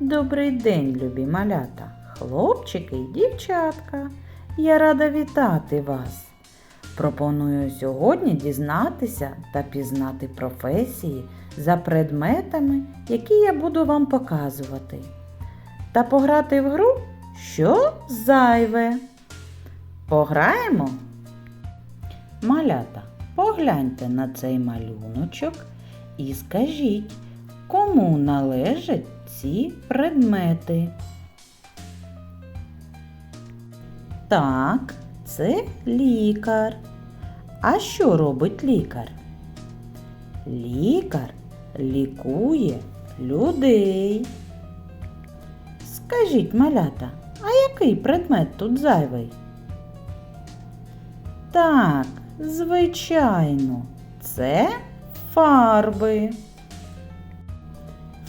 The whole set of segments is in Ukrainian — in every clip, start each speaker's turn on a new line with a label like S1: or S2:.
S1: Добрий день, любі малята, хлопчики й дівчатка. Я рада вітати вас. Пропоную сьогодні дізнатися та пізнати професії за предметами, які я буду вам показувати. Та пограти в гру, що зайве. Пограємо? Малята, погляньте на цей малюночок і скажіть, кому належать ці предмети? Так, це лікар. А що робить лікар? Лікар лікує людей. Скажіть, малята, а який предмет тут зайвий? Так, звичайно, це фарби.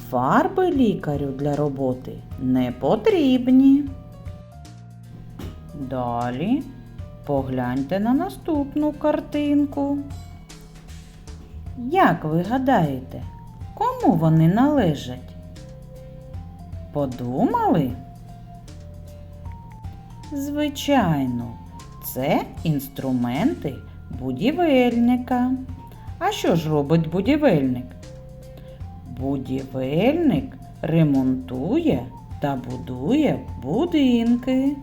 S1: Фарби лікарю для роботи не потрібні. Далі погляньте на наступну картинку. Як ви гадаєте, кому вони належать? Подумали? Звичайно, це інструменти будівельника. А що ж робить будівельник? Будівельник ремонтує та будує будинки.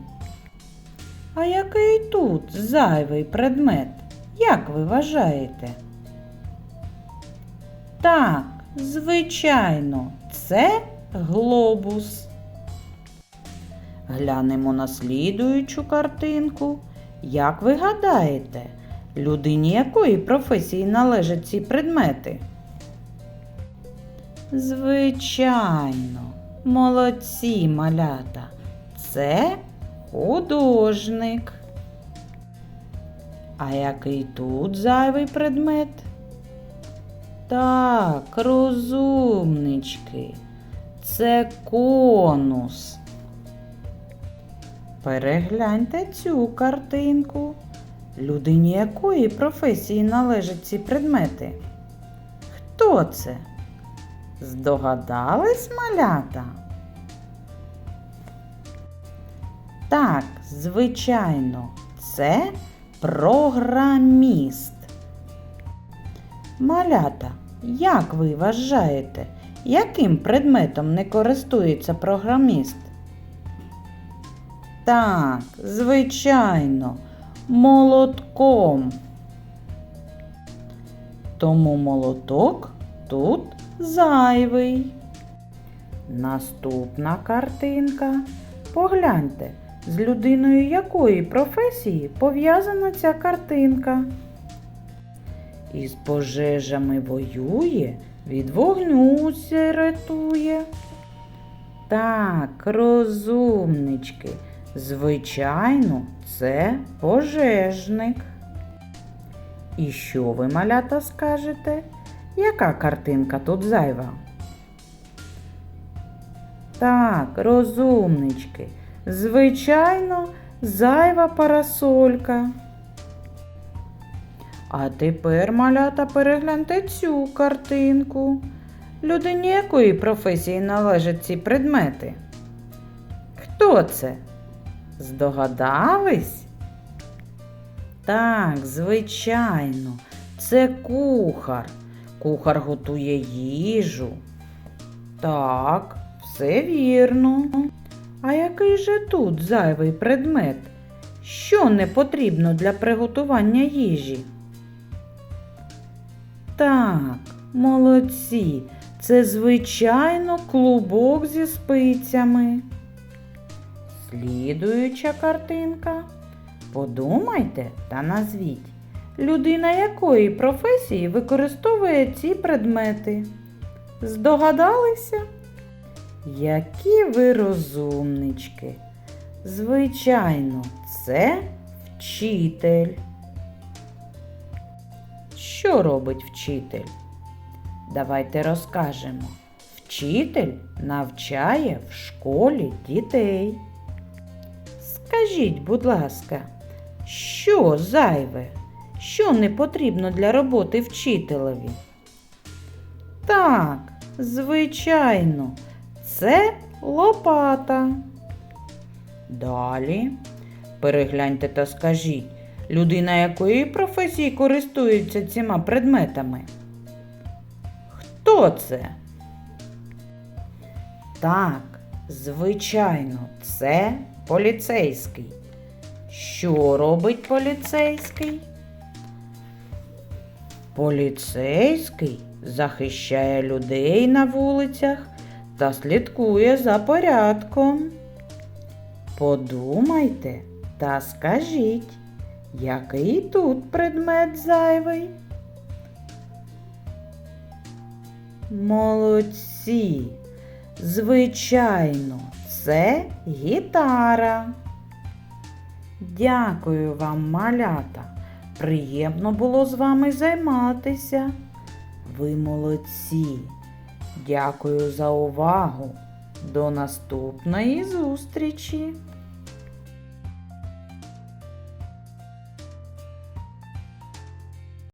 S1: А який тут зайвий предмет? Як ви вважаєте? Так, звичайно, це глобус. Глянемо на слідуючу картинку. Як ви гадаєте, людині якої професії належать ці предмети? Звичайно, молодці малята. Це художник. А який тут зайвий предмет? Так, розумнички. Це конус. Перегляньте цю картинку. Людині якої професії належать ці предмети? Хто це? Здогадались малята? Так, звичайно, це програміст. Малята, як ви вважаєте, яким предметом не користується програміст? Так, звичайно, молотком. Тому молоток тут зайвий. Наступна картинка. Погляньте, з людиною якої професії пов'язана ця картинка. Із пожежами воює, від вогню се рятує. Так, розумнички, звичайно, це пожежник. І що ви, малята, скажете? Яка картинка тут зайва? Так, розумнички, звичайно, зайва парасолька. А тепер, малята, перегляньте цю картинку. Людині якої професії належать ці предмети? Хто це? Здогадались? Так, звичайно, це кухар. Кухар готує їжу. Так, все вірно. А який же тут зайвий предмет? Що не потрібно для приготування їжі? Так, молодці. Це звичайно клубок зі спицями. Слідуюча картинка. Подумайте та назвіть, людина якої професії використовує ці предмети. Здогадалися? Які ви розумнички. Звичайно, це вчитель. Що робить вчитель? Давайте розкажемо. Вчитель навчає в школі дітей. Скажіть, будь ласка, що зайве? Що не потрібно для роботи вчителеві? Так, звичайно, це лопата. Далі перегляньте та скажіть, людина якої професії користується цими предметами? Хто це? Так, звичайно, це поліцейський. Що робить поліцейський? Поліцейський захищає людей на вулицях та слідкує за порядком. Подумайте та скажіть, який тут предмет зайвий? Молодці! Звичайно, це гітара. Дякую вам, малята. Приємно було з вами займатися. Ви молодці. Дякую за увагу. До наступної зустрічі!